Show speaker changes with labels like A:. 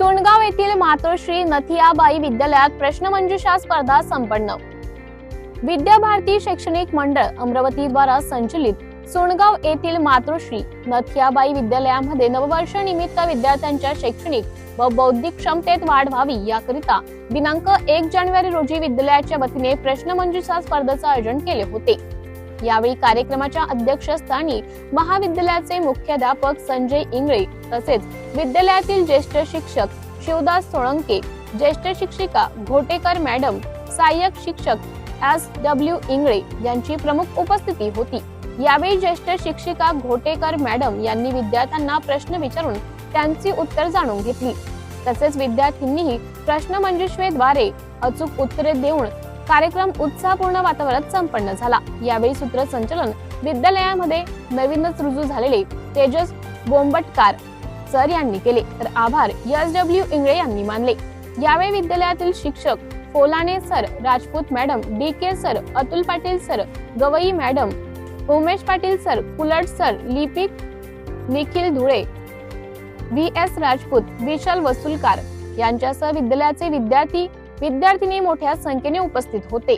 A: सोनगाव येथील मातोश्री नथियाबाई विद्यालयात प्रश्नमंजुषा स्पर्धा संपन्न. विद्याभारती शैक्षणिक मंडळ अमरावती द्वारा संचलित सोनगाव येथील मातोश्री नथियाबाई विद्यालयामध्ये नववर्ष निमित्त विद्यार्थ्यांच्या शैक्षणिक व बौद्धिक क्षमतेत वाढ व्हावी याकरिता दिनांक एक जानेवारी रोजी विद्यालयाच्या वतीने प्रश्नमंजुषा स्पर्धेचे आयोजन केले होते. यावेळी कार्यक्रमाच्या अध्यक्षस्थानी महाविद्यालयाचे मुख्याध्यापक संजय इंगळे तसेच विद्यालयातील ज्येष्ठ शिक्षक शिवदास सोळंके ज्येष्ठ शिक्षिका घोटेकर मॅडम सहाय्यक शिक्षक एस डब्ल्यू इंगळे यांची प्रमुख उपस्थिती होती. यावेळी ज्येष्ठ शिक्षिका घोटेकर मॅडम यांनी विद्यार्थ्यांना प्रश्न विचारून त्यांची उत्तर जाणून घेतली. तसेच विद्यार्थ्यांनीही प्रश्नमंजुषेद्वारे अचूक उत्तरे देऊन कार्यक्रम उत्साहपूर्ण वातावरणात संपन्न झाला. यावेळी सूत्रसंचलन विद्यालयामध्ये नवीनच रुजू झालेले तेजस बोंबटकार सर यांनी केले. तर आभार एस डब्ल्यू इंगळे यांनी मानले. यावेळी विद्यालयातील शिक्षक Folane sir Rajput madam D K sir Atul Patil sir Gawai madam Umesh Patil sir Kulat sir लिपिक निखिल धुळे व्ही एस राजपूत विशाल वसुलकार यांच्यासह विद्यालयाचे विद्यार्थी विद्यार्थिनी मोठ्या संख्येने उपस्थित होते.